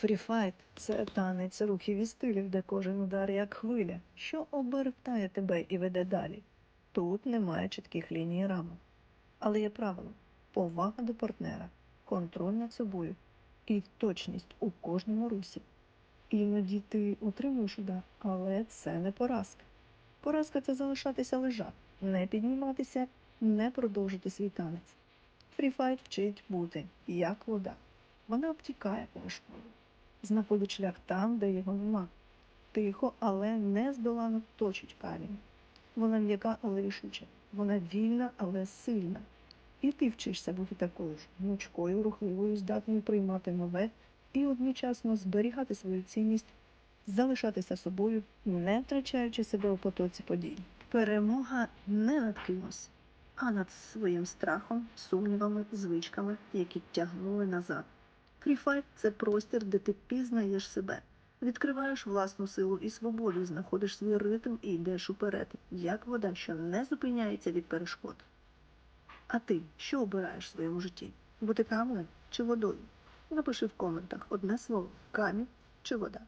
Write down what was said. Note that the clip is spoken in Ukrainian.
Фріфайт це танець рухів і стилів, де кожен удар як хвиля, що обертає тебе і веде далі. Тут немає чітких ліній рамок. Але є правило повага до партнера, контроль над собою і точність у кожному русі. Іноді ти утримуєш удар, але це не поразка. Поразка це залишатися лежати, не підніматися, не продовжити свій танець. Фріфайт вчить бути як вода. Вона обтікає перешкоду, знаходить шлях там, де його нема. Тихо, але не здолано точить камінь. Вона м'яка, але рішуча. Вона вільна, але сильна. І ти вчишся бути такою ж гнучкою, рухливою, здатною приймати нове і одночасно зберігати свою цінність, залишатися собою, не втрачаючи себе у потоці подій. Перемога не над кимось, а над своїм страхом, сумнівами, звичками, які тягнули назад. Фріфайт це простір, де ти пізнаєш себе, відкриваєш власну силу і свободу, знаходиш свій ритм і йдеш уперед, як вода, що не зупиняється від перешкод. А ти що обираєш в своєму житті? Бути каменем чи водою? Напиши в коментах одне слово камінь чи вода.